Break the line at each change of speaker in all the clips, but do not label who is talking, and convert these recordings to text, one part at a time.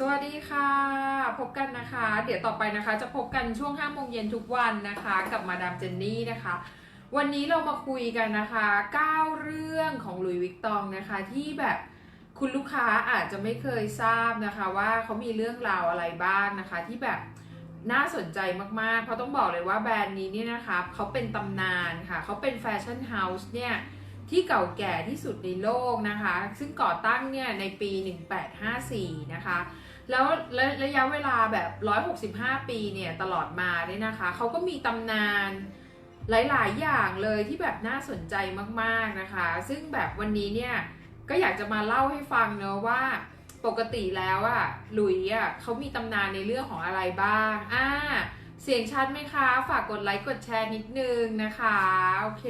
สวัสดีค่ะ พบกันนะคะ เดี๋ยวต่อไปนะคะ จะพบกันช่วง5โมงเย็นทุกวันนะคะ กับมาดามเจนนี่นะคะ วันนี้เรามาคุยกันนะคะ9เรื่องของหลุยวิกตองนะคะ ที่แบบคุณลูกค้าอาจจะไม่เคยทราบนะคะว่าเขามีเรื่องราวอะไรบ้างนะคะ ที่แบบน่าสนใจมากๆ เพราะต้องบอกเลยว่าแบรนด์นี้เนี่ยนะคะเขาเป็นตำนานค่ะเขาเป็นแฟชั่นเฮาส์เนี่ยที่เก่าแก่ที่สุดในโลกนะคะ ซึ่งก่อตั้งเนี่ยในปี 1854 นะคะ แล้วระระยะเวลาแบบ 165 ปีเนี่ยตลอดมาเนี่ยนะคะเขาก็มีตำนานหลาย ๆ อย่างเลยที่แบบน่าสนใจมาก ๆ นะคะ ซึ่งแบบวันนี้เนี่ยก็อยากจะมาเล่าให้ฟังเนอะว่าปกติแล้วอะหลุยอะเขามีตำนานในเรื่องของอะไรบ้างอ่าเสียงชัดไหมคะ ฝากกดไลค์กดแชร์นิดนึงนะคะ โอเค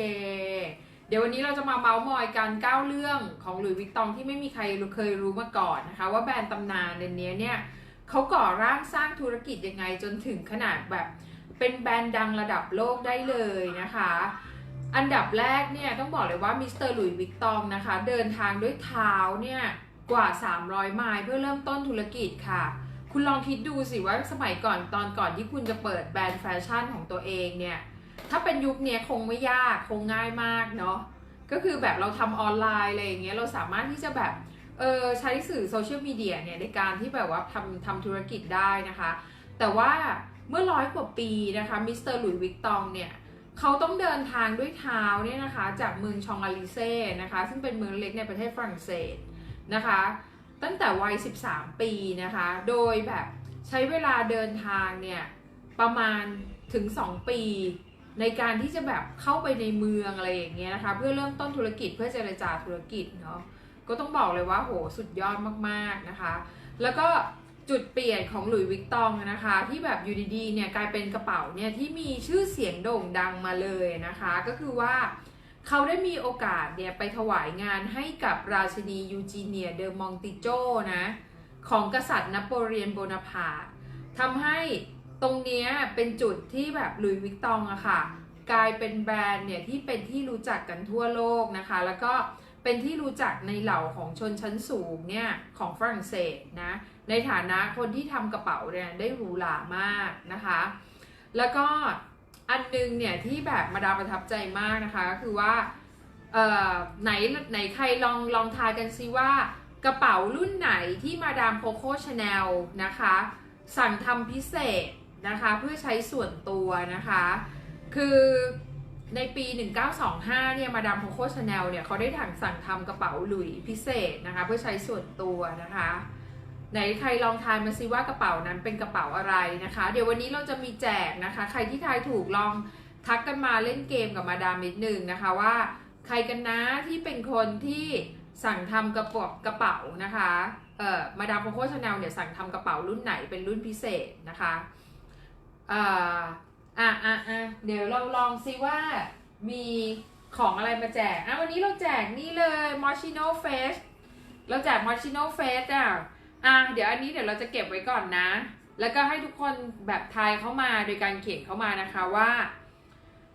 เดี๋ยววันนี้เราจะมาเมาส์มอยกัน9เรื่องของหลุยส์วิกตองที่ไม่มีใครเคยรู้มาก่อนนะคะ ว่าแบรนด์ตำนานเนี้ยเนี่ยเขาก่อร่างสร้างธุรกิจยังไงจนถึงขนาดแบบเป็นแบรนด์ดังระดับโลกได้เลยนะคะ อันดับแรกเนี่ยต้องบอกเลยว่ามิสเตอร์หลุยส์วิกตองนะคะ เดินทางด้วยเท้าเนี่ยกว่า 300 ไมล์เพื่อเริ่มต้นธุรกิจค่ะ คุณลองคิดดูสิว่าสมัยก่อนตอนก่อนที่คุณจะเปิดแบรนด์แฟชั่นของตัวเองเนี่ย ถ้าเป็นยุคนี้คงไม่ยากคงง่ายมากเนาะก็คือแบบเราทำออนไลน์อะไรอย่างเงี้ยเราสามารถที่จะแบบเออใช้สื่อโซเชียลมีเดียเนี่ยในการที่แบบว่าทำทำธุรกิจได้นะคะ แต่ว่าเมื่อร้อยกว่าปีนะคะมิสเตอร์หลุยส์วิกตองเนี่ยเขาต้องเดินทางด้วยเท้าเนี่ยนะคะ จากเมืองชองอาลิเซ่นะคะ ซึ่งเป็นเมืองเล็กในประเทศฝรั่งเศสนะคะ ตั้งแต่วัย 13 ปีนะคะ โดยแบบใช้เวลาเดินทางเนี่ยประมาณถึง 2 ปี ในการที่จะแบบเข้าไปในเมืองอะไรอย่างเงี้ยนะคะ เพื่อเริ่มต้นธุรกิจเพื่อเจรจาธุรกิจเนาะก็ต้องบอกเลยว่าโหสุดยอดมากๆนะคะ แล้วก็จุดเปลี่ยนของหลุยส์วิกตองนะคะ ที่แบบอยู่ดีๆเนี่ยกลายเป็นกระเป๋าเนี่ยที่มีชื่อเสียงโด่งดังมาเลยนะคะ ก็คือว่าเขาได้มีโอกาสเนี่ยไปถวายงานให้กับราชินียูจีเนียเดอมองติโจนะของกษัตริย์นโปเลียนโบนาพาร์ทำให้ ตรงนี้เป็นจุดที่แบบลุยวิกตองอะค่ะ กลายเป็นแบรนด์เนี่ยที่เป็นที่รู้จักกันทั่วโลกนะคะ แล้วก็เป็นที่รู้จักในเหล่าของชนชั้นสูงเนี่ยของฝรั่งเศสนะในฐานะคนที่ทำกระเป๋าเนี่ยได้หรูหรามากนะคะ แล้วก็อันนึงเนี่ยที่แบบมาดามประทับใจมากนะคะก็คือว่าเอ่อไหนไหนใครลองลองทายกันซิว่ากระเป๋ารุ่นไหนที่มาดามโคโค่ชาแนลนะคะ สั่งทำพิเศษ นะคะเพื่อใช้ส่วนตัวนะคะ คือในปี 1925 เนี่ยมาดามโคโค่ชาแนลเนี่ยเขาได้ถังสั่งทำกระเป๋าหลุยพิเศษนะคะ เพื่อใช้ส่วนตัวนะคะ ไหนใครลองทายมาซิว่ากระเป๋านั้นเป็นกระเป๋าอะไรนะคะ เดี๋ยววันนี้เราจะมีแจกนะคะ ใครที่ทายถูกลองทักกันมาเล่นเกมกับมาดามนิดนึงนะคะว่า ใครกันนะที่เป็นคนที่สั่งทำกระเป๋ากระเป๋านะคะ เอ่อ มาดามโคโค่ชาแนลเนี่ยสั่งทำกระเป๋ารุ่นไหนเป็นรุ่นพิเศษนะคะ อ่ออะอะอะเดี๋ยวเราลองซิว่ามีของอะไรมาแจกอะวันนี้เราแจกนี่เลย Moschino Face เราแจก Moschino Face อะอะเดี๋ยวอันนี้เดี๋ยวเราจะเก็บไว้ก่อนนะ แล้วก็ให้ทุกคนแบบทายเข้ามาโดยการเขียนเข้ามานะคะว่า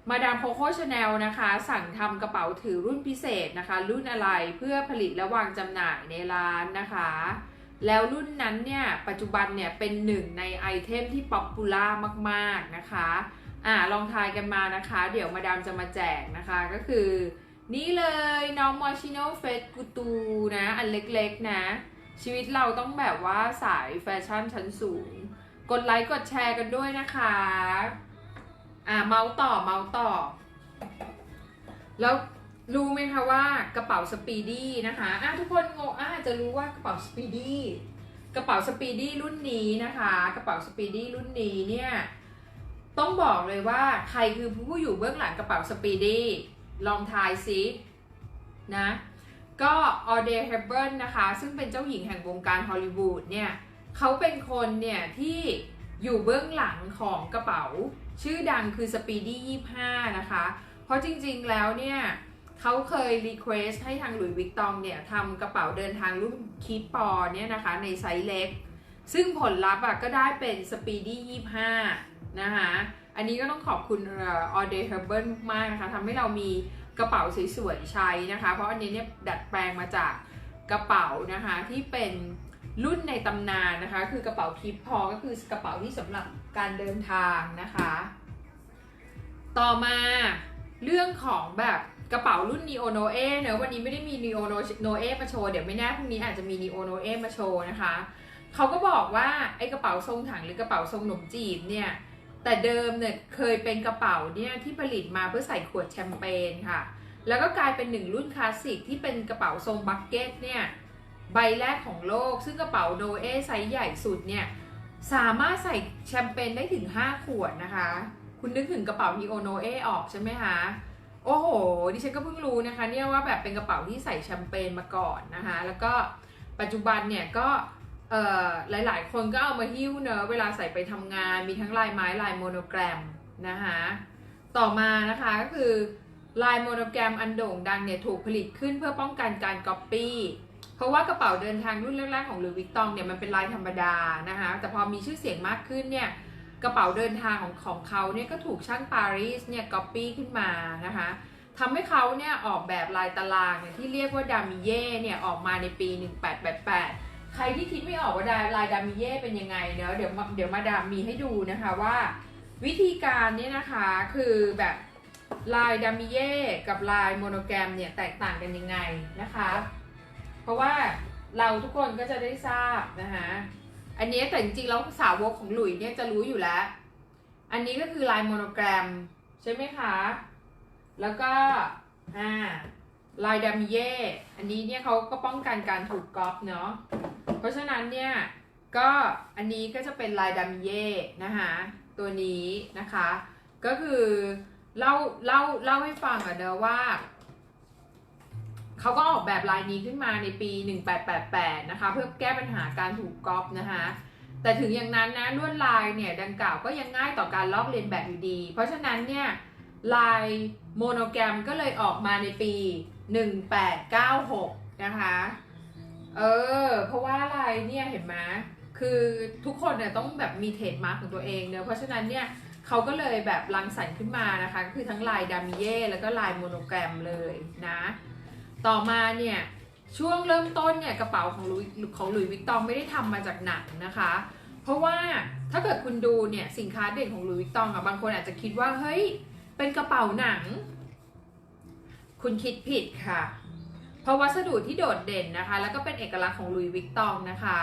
มาดามโคโค่ชาแนลนะคะ สั่งทำกระเป๋าถือรุ่นพิเศษนะคะ รุ่นอะไรเพื่อผลิตและวางจำหน่ายในร้านนะคะ แล้วรุ่นนั้นเนี่ยปัจจุบันเนี่ยเป็นหนึ่งในไอเทมที่ป๊อปปูล่ามาก ๆ นะคะอ่าลองทายกันมานะคะ เดี๋ยวมาดามจะมาแจกนะคะก็คือ นี่เลยน้องมอชิโนเฟสกูตูนะ อันเล็ก ๆ นะ ชีวิตเราต้องแบบว่าสายแฟชั่นชั้นสูง กดไลค์กดแชร์กันด้วยนะคะอ่าเมาส์ต่อเมาส์ต่อ แล้ว รู้ไหมคะว่ากระเป๋าสปีดี้นะคะอะทุกคนงงอะอาจจะรู้ว่ากระเป๋าสปีดี้กระเป๋าสปีดี้รุ่นนี้นะคะ กระเป๋าสปีดี้รุ่นนี้เนี่ยต้องบอกเลยว่าใครคือผู้อยู่เบื้องหลังกระเป๋าสปีดี้ลองทายซินะก็ออเดย์เฮเบิร์นะคะ ซึ่งเป็นเจ้าหญิงแห่งวงการฮอลลีวูดเนี่ยเขาเป็นคนเนี่ยที่อยู่เบื้องหลังของกระเป๋า ชื่อดังคือ Speedy 25นะคะ เพราะจริงๆแล้วเนี่ย เขาเคยรีเควสให้ทางหลุยส์วิกตองเนี่ยทำกระเป๋าเดินทางรุ่นคีปอเนี่ยนะคะในไซส์เล็ก ซึ่งผลลัพธ์อะก็ได้เป็น Speedy 25นะคะอันนี้ก็ต้องขอบคุณออเดย์เฮเบิร์มากนะคะทำให้เรามีกระเป๋าสวยๆใช้นะคะ เพราะอันนี้เนี่ยดัดแปลงมาจากกระเป๋านะคะที่เป็นรุ่นในตำนานนะคะ คือกระเป๋าคิปพอก็คือกระเป๋าที่สำหรับการเดินทางนะคะ ต่อมาเรื่องของแบบ กระเป๋ารุ่น Neo Noe เนอะวันนี้ไม่ได้มี Neo Noe มาโชว์ เดี๋ยวไม่แน่พรุ่งนี้อาจจะมี Neo Noe มาโชว์นะคะ เขาก็บอกว่าไอ้กระเป๋าทรงถังหรือกระเป๋าทรงหนมจีบเนี่ย แต่เดิมเนี่ยเคยเป็นกระเป๋าเนี่ยที่ผลิตมาเพื่อใส่ขวดแชมเปญค่ะ แล้วก็กลายเป็นหนึ่งรุ่นคลาสสิกที่เป็นกระเป๋าทรงบักเก็ตเนี่ยใบแรกของโลก ซึ่งกระเป๋าโดเอไซส์ใหญ่สุดเนี่ยสามารถใส่แชมเปญได้ถึง 5 ขวดนะคะ คุณนึกถึงกระเป๋าทีโอโนเอออกใช่ไหมคะ โอ้โห ดิฉันก็เพิ่งรู้นะคะเนี่ยว่าแบบเป็นกระเป๋าที่ใส่แชมเปญมาก่อนนะคะ แล้วก็ปัจจุบันเนี่ยก็เอ่อหลายๆ คนก็เอามาหิ้วเนอะเวลาใส่ไปทำงานมีทั้งลายไม้ลายโมโนแกรมนะคะต่อมานะคะก็คือลายโมโนแกรมอันโด่งดังเนี่ยถูกผลิตขึ้นเพื่อป้องกันการก๊อปปี้เพราะว่ากระเป๋าเดินทางรุ่นแรกๆของลุยวิกตองเนี่ยมันเป็นลายธรรมดานะคะแต่พอมีชื่อเสียงมากขึ้นเนี่ย กระเป๋าเดินทางของของเขาเนี่ยก็ถูกช่างปารีสเนี่ยก๊อปปี้ขึ้นมานะคะทำให้เขาเนี่ยออกแบบลายตารางเนี่ยที่เรียกว่าดามิเย่เนี่ยออกมาในปี 1888 ใครที่คิดไม่ออกว่าลายดามิเย่เป็นยังไงเนอะเดี๋ยวมาเดี๋ยวมาดามมีให้ดูนะคะว่า วิธีการเนี่ยนะคะคือแบบลายดามิเย่กับลายโมโนแกรมเนี่ยแตกต่างกันยังไงนะคะ เพราะว่าเราทุกคนก็จะได้ทราบนะคะ อันนี้แต่จริงๆแล้วสาวกของหลุยเนี่ยจะรู้อยู่แล้ว อันนี้ก็คือลายโมโนแกรม ใช่ไหมคะ แล้วก็อ่าลายดามิเย่อันนี้เนี่ยเขาก็ป้องกันการถูกก๊อปเนาะ เพราะฉะนั้นเนี่ยก็อันนี้ก็จะเป็นลายดัมเย่นะคะตัวนี้นะคะ ก็คือเล่าเล่าเล่าให้ฟังอะเนอะว่า เขาก็ออกแบบลายนี้ขึ้นมาในปี 1888 นะคะ เพื่อแก้ปัญหาการถูกก๊อปนะคะ แต่ถึงอย่างนั้นนะลวดลายเนี่ยดังกล่าวก็ยังง่ายต่อการลอกเลียนแบบอยู่ดี เพราะฉะนั้นเนี่ยลายโมโนแกรมก็เลยออกมาในปี 1896 นะคะ เออ เพราะว่าอะไรเนี่ยเห็นไหมคือทุกคนเนี่ยต้องแบบมีเทรดมาร์กของตัวเองเนอะเพราะฉะนั้นเนี่ยเขาก็เลยแบบรังสรรค์ขึ้นมานะคะ คือทั้งลายดามิเย่แล้วก็ลายโมโนแกรมเลยนะ ต่อมาเนี่ยช่วงเริ่มต้นเนี่ยกระเป๋าของลุยของลุยวิกตองไม่ได้ทำมาจากหนังนะคะ เพราะว่าถ้าเกิดคุณดูเนี่ยสินค้าเด่นของลุยวิกตองอะบางคนอาจจะคิดว่าเฮ้ยเป็นกระเป๋าหนัง คุณคิดผิดค่ะ เพราะวัสดุที่โดดเด่นนะคะ แล้วก็เป็นเอกลักษณ์ของลุยวิกตองนะคะ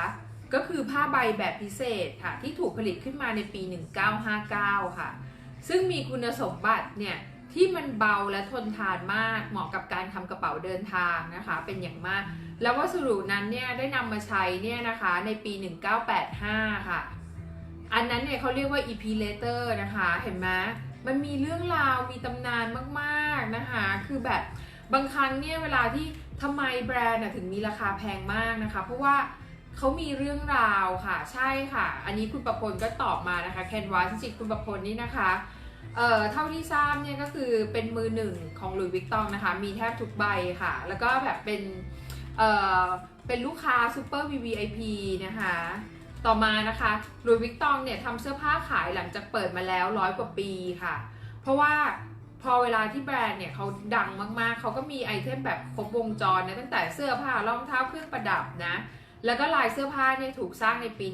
ก็คือผ้าใบแบบพิเศษค่ะที่ถูกผลิตขึ้นมาในปี 1959 ค่ะ ซึ่งมีคุณสมบัติเนี่ย ที่มันเบาและทนทานมาก เหมาะกับการทำกระเป๋าเดินทางนะคะ เป็นอย่างมาก แล้ววัสดุนั้นเนี่ยได้นำมาใช้เนี่ยนะคะในปี 1985 ค่ะ อันนั้นเนี่ยเขาเรียกว่า EP letter นะคะเห็นไหมมันมีเรื่องราวมีตำนานมากๆนะคะ คือแบบบางครั้งเนี่ยเวลาที่ทำไมแบรนด์ถึงมีราคาแพงมากนะคะ เพราะว่าเขามีเรื่องราวค่ะ ใช่ค่ะ อันนี้คุณประพลก็ตอบมานะคะแคนวาสจริงๆคุณประพลนี่นะคะ เอ่อเท่าที่ทราบเนี่ยก็คือเป็นมือหนึ่งของหลุยส์วิกตองนะคะ มีแทบทุกใบค่ะ แล้วก็แบบเป็นเอ่อเป็นลูกค้าซูเปอร์ VVIP นะคะ ต่อมานะคะหลุยส์วิกตองเนี่ยทำเสื้อผ้าขายหลังจากเปิดมาแล้วร้อยกว่าปีค่ะ เพราะว่าพอเวลาที่แบรนด์เนี่ยเขาดังมากๆ เขาก็มีไอเทมแบบครบวงจรนะตั้งแต่เสื้อผ้ารองเท้าเครื่องประดับนะ แล้วก็ลายเสื้อผ้าเนี่ยถูกสร้างในปี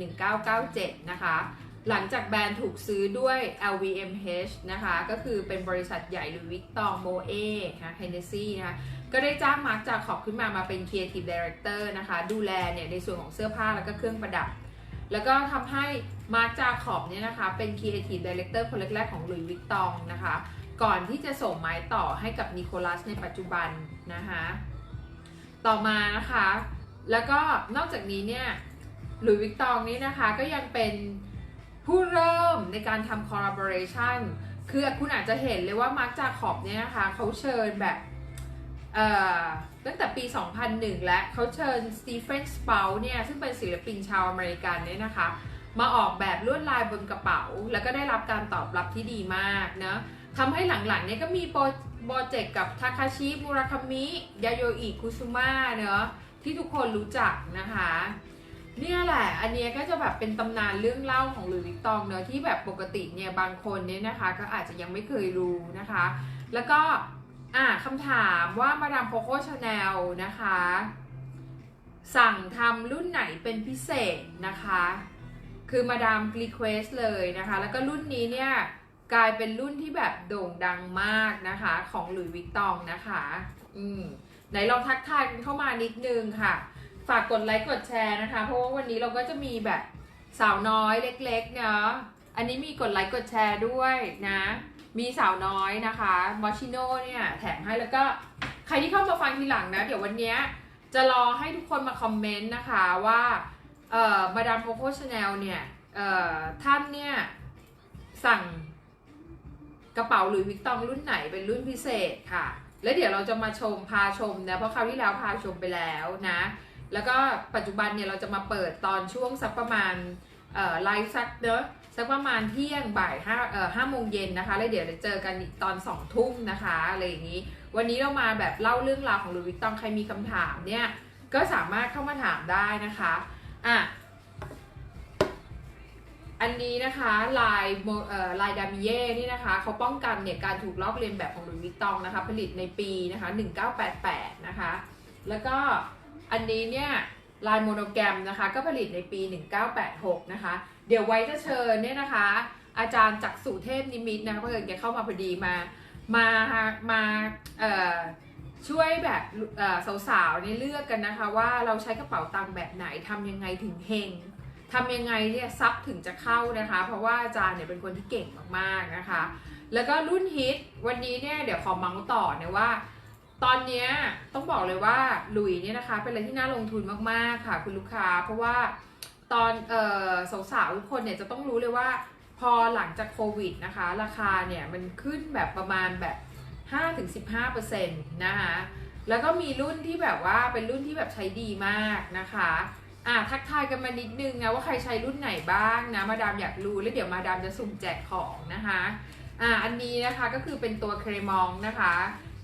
1997 นะคะ หลังจากแบรนด์ถูกซื้อด้วย LVMH นะคะ ก็คือเป็นบริษัทใหญ่หรือวิกตองโมเอนะเฮนเนซี่นะคะ ก็ได้จ้างมาร์คจาขอบขึ้นมามาเป็น Creative Director นะคะ ดูแลเนี่ยในส่วนของเสื้อผ้าแล้วก็เครื่องประดับ แล้วก็ทำให้มาร์คจาขอบเนี่ยนะคะ เป็น Creative Director คนแรกๆของหลุยส์วิกตองนะคะ ก่อนที่จะส่งไม้ต่อให้กับนิโคลัสในปัจจุบันนะคะต่อมานะคะ แล้วก็นอกจากนี้เนี่ยหลุยส์วิกตองนี้นะคะก็ยังเป็น ผู้เริ่มในการทำ collaboration คือคุณอาจจะเห็นเลยว่ามาร์คจาขอบเนี่ยนะคะเขาเชิญแบบตั้งแต่ปี 2001 และเขาเชิญสตีเฟนสเปาเนี่ย ซึ่งเป็นศิลปินชาวอเมริกันเนี่ยนะคะ มาออกแบบลวดลายบนกระเป๋า แล้วก็ได้รับการตอบรับที่ดีมากเนะทำให้หลังๆเนี่ยก็มีโปรโปรเจกต์กับทาคาชิมูราคามิ ยาโยอิคุซุมะเนาะที่ทุกคนรู้จักนะคะ เนี่ยแหละ อันนี้ก็จะแบบเป็นตำนานเรื่องเล่าของหลุยส์วิกตองเนอะที่แบบปกติเนี่ยบางคนเนี่ยนะคะ ก็อาจจะยังไม่เคยรู้นะคะ แล้วก็อ่าคำถามว่ามาดามโคโค่ชาแนลนะคะ สั่งทำรุ่นไหนเป็นพิเศษนะคะ คือมาดามรีเควสเลยนะคะ แล้วก็รุ่นนี้เนี่ยกลายเป็นรุ่นที่แบบโด่งดังมากนะคะของหลุยส์วิกตองนะคะ อืมไหนลองทักทายกันเข้ามานิดนึงค่ะ ฝากกดไลค์กดแชร์นะคะ เพราะว่าวันนี้เราก็จะมีแบบสาวน้อยเล็กๆเนาะอันนี้มีกดไลค์กดแชร์ด้วยนะ มีสาวน้อยนะคะมอชิโน่เนี่ยแถมให้แล้วก็ใครที่เข้ามาฟังทีหลังนะ เดี๋ยววันนี้จะรอให้ทุกคนมาคอมเมนต์นะคะว่าเอ่อมาดามโคโค่ชาแนลเนี่ยเอ่อท่านเนี่ยสั่งกระเป๋าหลุยส์วิกตองรุ่นไหนเป็นรุ่นพิเศษค่ะ แล้วเดี๋ยวเราจะมาชมพาชมนะ เพราะคราวที่แล้วพาชมไปแล้วนะ แล้วก็ปัจจุบันเนี่ยเราจะมาเปิดตอนช่วงสักประมาณไลฟ์สักเนอะสักประมาณเที่ยงบ่ายห้าเอ่อห้าโมงเย็นนะคะ แล้วเดี๋ยวจะเจอกันตอนสองทุ่มนะคะอะไรอย่างนี้ วันนี้เรามาแบบเล่าเรื่องราวของลุยวิกตองใครมีคำถามเนี่ย ก็สามารถเข้ามาถามได้นะคะอะอันนี้นะคะลายเอ่อลายดามิเย่นี่นะคะเขาป้องกันเนี่ยการถูกลอกเลียนแบบของลุยวิกตองนะคะ ผลิตในปีนะคะ1988นะคะ แล้วก็ อันนี้เนี่ยลายโมโนแกรมนะคะ ก็ผลิตในปี 1986 นะคะ เดี๋ยวไว้จะเชิญเนี่ยนะคะ อาจารย์จักษุเทพนิมิตนะคะเพื่อนแกเข้ามาพอดีมามามาช่วยแบบสาวๆเนี่เลือกกันนะคะ ว่าเราใช้กระเป๋าตังค์แบบไหนทำยังไงถึงเฮงทำยังไงเนี่ยซับถึงจะเข้านะคะ เพราะว่าอาจารย์เนี่ยเป็นคนที่เก่งมากๆนะคะ แล้วก็รุ่นฮิตวันนี้เนี่ยเดี๋ยวขอมาส์ต่อเนี่ยว่า ตอนนี้ต้องบอกเลยว่าหลุยเนี่ยนะคะ เป็นอะไรที่น่าลงทุนมากๆค่ะ คุณลูกค้า เพราะว่าตอนเออสาวๆทุกคนเนี่ยจะต้องรู้เลยว่า พอหลังจากโควิดนะคะ ราคาเนี่ยมันขึ้นแบบประมาณแบบ 5-15%นะคะแล้วก็มีรุ่นที่แบบว่าเป็นรุ่นที่แบบใช้ดีมากนะคะอะทักทายกันมานิดนึงนะว่าใครใช้รุ่นไหนบ้างนะมาดามอยากรู้แล้วเดี๋ยวมาดามจะสุ่มแจกของนะคะอะอันนี้นะคะก็คือเป็นตัวเครมองนะคะ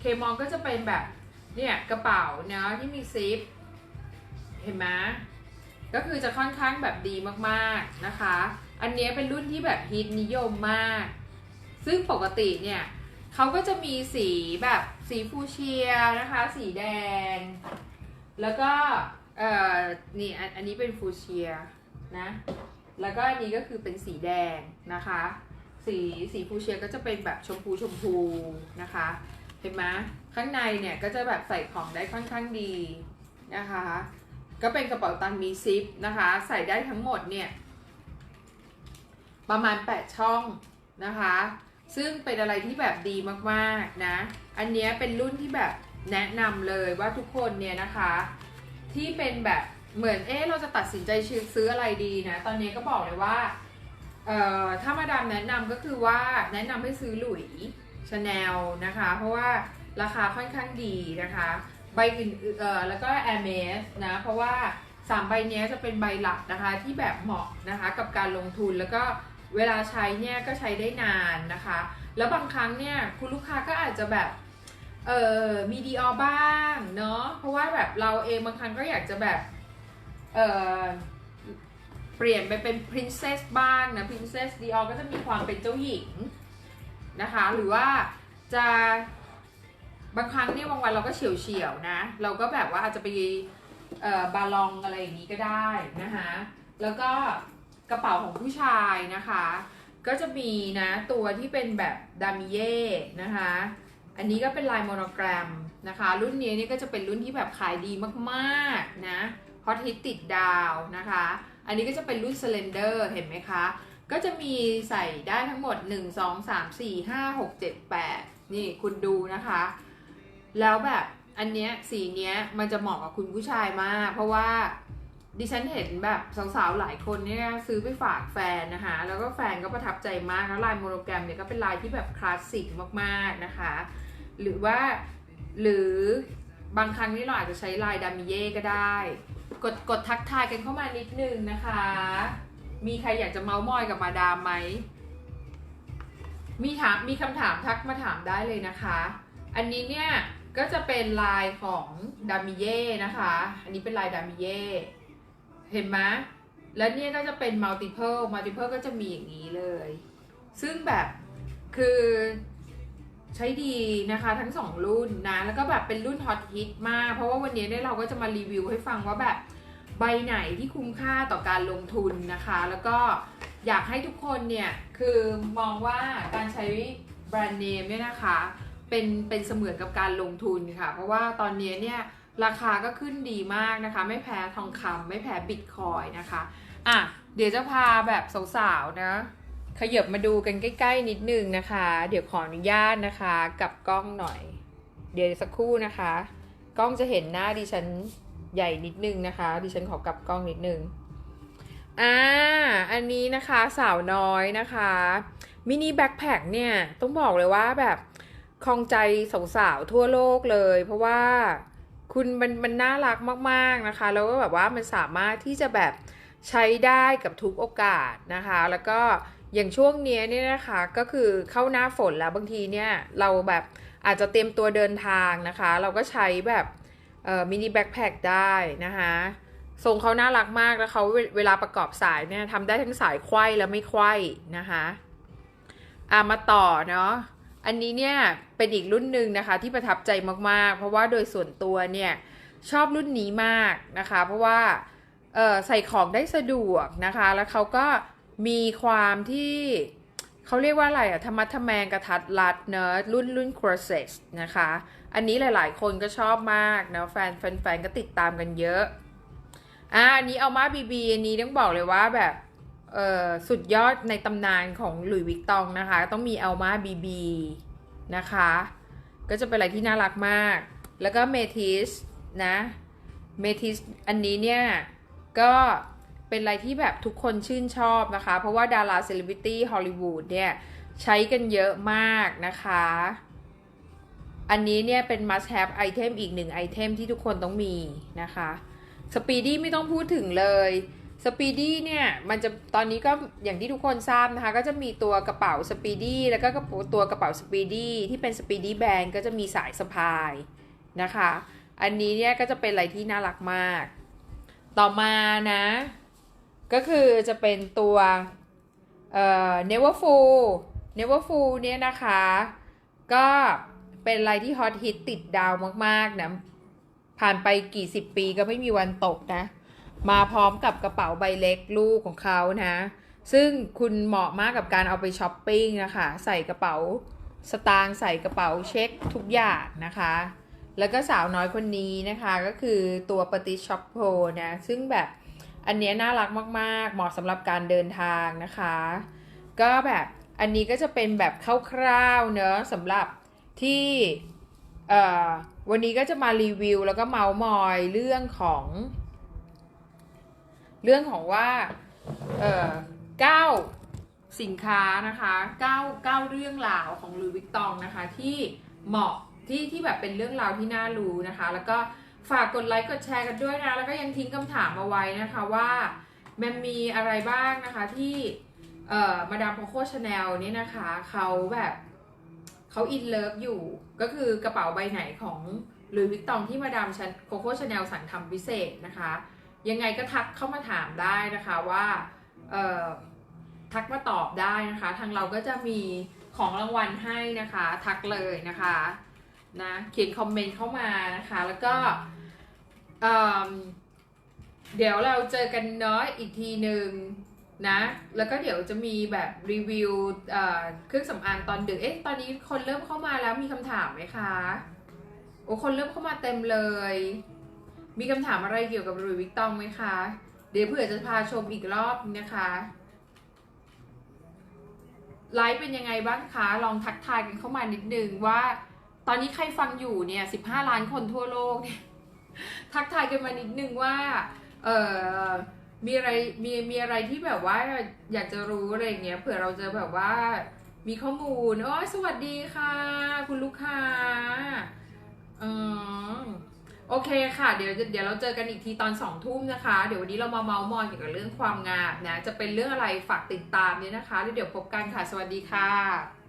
เคมองก็จะเป็นแบบเนี่ยกระเป๋าเนาะที่มีซิปเห็นไหมก็คือจะค่อนข้างแบบดีมากๆนะคะ อันนี้เป็นรุ่นที่แบบฮิตนิยมมาก ซึ่งปกติเนี่ยเขาก็จะมีสีแบบสีฟูเชียนะคะ สีแดง แล้วก็เอ่อนี่อันอันนี้เป็นฟูเชียนะ แล้วก็อันนี้ก็คือเป็นสีแดงนะคะ สีสีฟูเชียก็จะเป็นแบบชมพูชมพูนะคะ เห็นไหมข้างในเนี่ยก็จะแบบใส่ของได้ค่อนข้างดีนะคะ ก็เป็นกระเป๋าตังค์มีซิปนะคะ ใส่ได้ทั้งหมดเนี่ย ประมาณ 8 ช่องนะคะ ซึ่งเป็นอะไรที่แบบดีมากๆนะ อันนี้เป็นรุ่นที่แบบแนะนำเลยว่าทุกคนเนี่ยนะคะ ที่เป็นแบบเหมือนเอ๊ะเราจะตัดสินใจซื้ออะไรดีนะ ตอนนี้ก็บอกเลยว่าเอ่อถ้ามาดามแนะนำก็คือว่าแนะนำให้ซื้อหลุย ชาแนลนะคะ เพราะว่าราคาค่อนข้างดีนะคะ ใบอื่นเอ่อแล้วก็ a i r m e s นะ เพราะว่า3ใบนี้จะเป็นใบหลักนะคะที่แบบเหมาะนะคะกับการลงทุนแล้วก็เวลาใช้เนี่ยก็ใช้ได้นานนะคะ แล้วบางครั้งเนี่ยคุณลูกค้าก็อาจจะแบบเออมีดีออบ้างเนาะเพราะว่าแบบเราเองบางครั้งก็อยากจะแบบเออเปลี่ยนไปเป็น princess บ้างนะ princess Dior ก็จะมีความเป็นเจ้าหญิง นะคะ หรือว่าจะบางครั้งเนี่ยบางวันเราก็เฉียวเฉียวนะ เราก็แบบว่าอาจจะไปบาลองอะไรอย่างนี้ก็ได้นะคะแล้วก็กระเป๋าของผู้ชายนะคะ ก็จะมีนะตัวที่เป็นแบบดามิเย่นะคะ อันนี้ก็เป็นลายโมโนแกรมนะคะ รุ่นนี้นี่ก็จะเป็นรุ่นที่แบบขายดีมากๆนะฮอตฮิตติดดาวนะคะ อันนี้ก็จะเป็นรุ่นสเลนเดอร์เห็นไหมคะ ก็จะมีใส่ได้ทั้งหมด 1 2 3 4 5 6 7 8 นี่คุณดูนะคะ แล้วแบบอันเนี้ยสีเนี้ยมันจะเหมาะกับคุณผู้ชายมาก เพราะว่าดิฉันเห็นแบบสาวๆหลายคนเนี่ยซื้อไปฝากแฟนนะคะ แล้วก็แฟนก็ประทับใจมากแล้วลายโมโนแกรมเนี่ยก็เป็นลายที่แบบคลาสสิกมากๆนะคะ หรือว่าหรือบางครั้งนี่เราอาจจะใช้ลายดามิเย่ก็ได้ กดกดทักทายกันเข้ามานิดนึงนะคะ มีใครอยากจะเมาส์มอยกับมาดามไหม มีถามมีคำถามทักมาถามได้เลยนะคะ อันนี้เนี่ยก็จะเป็นลายของดามิเย่นะคะ อันนี้เป็นลายดามิเย่เห็นไหมแล้วเนี่ยก็จะเป็นมัลติเพ e มัลติเพ e ก็จะมีอย่างนี้เลย ซึ่งแบบคือใช้ดีนะคะทั้งสองรุ่นนะ แล้วก็แบบเป็นรุ่นฮอตฮิตมาก เพราะว่าวันนี้เนี่ยเราก็จะมารีวิวให้ฟังว่าแบบ ใบไหนที่คุ้มค่าต่อการลงทุนนะคะ แล้วก็อยากให้ทุกคนเนี่ยคือมองว่าการใช้แบรนด์เนมเนี่ยนะคะเป็นเป็นเสมือนกับการลงทุนค่ะ เพราะว่าตอนนี้เนี่ยราคาก็ขึ้นดีมากนะคะ ไม่แพ้ทองคำไม่แพ้บิตคอยนะคะอะเดี๋ยวจะพาแบบสาวๆนะขยับมาดูกันใกล้ ๆ นิดนึงนะคะ เดี๋ยวขออนุญาตนะคะ กับกล้องหน่อย เดี๋ยวสักครู่นะคะ กล้องจะเห็นหน้าดิฉัน ใหญ่นิดนึงนะคะ ดิฉันขอกลับกล้องนิดนึงอ่าอันนี้นะคะสาวน้อยนะคะมินิแบ็คแพคเนี่ยต้องบอกเลยว่าแบบคลองใจสาวๆทั่วโลกเลย เพราะว่าคุณมันมันน่ารักมากๆนะคะ แล้วก็แบบว่ามันสามารถที่จะแบบใช้ได้กับทุกโอกาสนะคะ แล้วก็อย่างช่วงเนี้ยเนี่ยนะคะก็คือเข้าหน้าฝนแล้วบางทีเนี่ยเราแบบอาจจะเตรียมตัวเดินทางนะคะ เราก็ใช้แบบ มินิแบ็คแพคได้นะคะทรงเขาน่ารักมากแล้วเขาเวเวลาประกอบสายเนี่ยทำได้ทั้งสายไขว้และไม่ไขว้นะคะอ่ามาต่อเนาะอันนี้เนี่ยเป็นอีกรุ่นหนึ่งนะคะที่ประทับใจมากๆ เพราะว่าโดยส่วนตัวเนี่ยชอบรุ่นนี้มากนะคะ เพราะว่าใส่ของได้สะดวกนะคะ แล้วเขาก็มีความที่ เขาเรียกว่าอะไรอะธรรมะทแมงกระทัดรัดเนอะรุ่นรุ่น crosses นะคะ อันนี้หลายๆ คนก็ชอบมากนะแฟนแฟนก็ติดตามกันเยอะ อ่าอันนี้เอามาบีบีอันนี้ต้องบอกเลยว่าแบบเออสุดยอดในตำนานของหลุยส์วิกตองนะคะ ต้องมีเอามาบีบีนะคะ ก็จะเป็นอะไรที่น่ารักมาก แล้วก็เมทิสนะ เมทิสอันนี้เนี่ยก็ เป็นอะไรที่แบบทุกคนชื่นชอบนะคะ เพราะว่าดาราเซเลบริตี้ฮอลลีวูดเนี่ยใช้กันเยอะมากนะคะ อันนี้เนี่ยเป็น must have item อีกหนึ่งไอเทมที่ทุกคนต้องมีนะคะสปีดี้ไม่ต้องพูดถึงเลยสปีดี้เนี่ยมันจะตอนนี้ก็อย่างที่ทุกคนทราบนะคะ ก็จะมีตัวกระเป๋าสปีดี้แล้วก็ตัวกระเป๋าสปีดี้ที่เป็นสปีดี้แบนก็จะมีสายสะพายนะคะ อันนี้เนี่ยก็จะเป็นอะไรที่น่ารักมาก ต่อมานะ ก็คือจะเป็นตัวเอ่อ never full never full เนี่ยนะคะ ก็เป็นอะไรที่ฮอตฮิตติดดาวมากๆนะ ผ่านไปกี่สิบปีก็ไม่มีวันตกนะ มาพร้อมกับกระเป๋าใบเล็กลูกของเขานะ ซึ่งคุณเหมาะมากกับการเอาไปช้อปปิ้งนะคะ ใส่กระเป๋าสตางค์ใส่กระเป๋าเช็คทุกอย่างนะคะ แล้วก็สาวน้อยคนนี้นะคะก็คือตัวปฏิช็อปโพนะ ซึ่งแบบ อันนี้น่ารักมาก ๆ เหมาะสำหรับการเดินทางนะคะ ก็แบบอันนี้ก็จะเป็นแบบคร่าวๆเนอะสำหรับที่วันนี้ก็จะมารีวิวแล้วก็เมาส์มอยเรื่องของ เรื่องของว่าเอ่อเก้าสินค้านะคะเก้าเก้าเรื่องราวของลุยวิกตองนะคะที่เหมาะที่ที่แบบเป็นเรื่องราวที่น่ารู้นะคะ แล้วก็ ฝากกดไลค์กดแชร์กันด้วยนะ แล้วก็ยังทิ้งคำถามเอาไว้นะคะว่ามันมีอะไรบ้างนะคะที่เอ่อมาดามโคโค่ชาแนลนี่นะคะเขาแบบเขาอินเลิฟอยู่ ก็คือกระเป๋าใบไหนของหรือวิกตองที่มาดามโคโค่ชาแนลสั่งทำพิเศษนะคะ ยังไงก็ทักเข้ามาถามได้นะคะว่าเอ่อทักมาตอบได้นะคะ ทางเราก็จะมีของรางวัลให้นะคะ ทักเลยนะคะนะเขียนคอมเมนต์เข้ามานะคะ แล้วก็ เดี๋ยวเราเจอกันเนาะอีกทีหนึ่งนะ แล้วก็เดี๋ยวจะมีแบบรีวิวเอ่อเครื่องสำอางตอนดึก เอ๊ะ ตอนนี้คนเริ่มเข้ามาแล้วมีคำถามไหมคะ โอ้ คนเริ่มเข้ามาเต็มเลย มีคำถามอะไรเกี่ยวกับรุยวิกตองไหมคะ เดี๋ยวเผื่อจะพาชมอีกรอบนะคะ ไลฟ์เป็นยังไงบ้างคะ ลองทักทายกันเข้ามานิดนึงว่า ตอนนี้ใครฟังอยู่เนี่ย 15 ล้านคนทั่วโลกเนี่ย ทักทายกันมานิดนึงว่า เออมีอะไรมีมีอะไรที่แบบว่าอยากจะรู้อะไรอย่างเงี้ยเผื่อเราจะแบบว่ามีข้อมูลโอ้สวัสดีค่ะ คุณลูกค้าอืมโอเคค่ะ เดี๋ยวเดี๋ยวเราเจอกันอีกทีตอนสองทุ่มนะคะ เดี๋ยววันนี้เรามาเมาส์มอยเกี่ยวกับเรื่องความงามนะ จะเป็นเรื่องอะไรฝากติดตามเนี่ยนะคะแล้วเดี๋ยวพบกันค่ะ สวัสดีค่ะ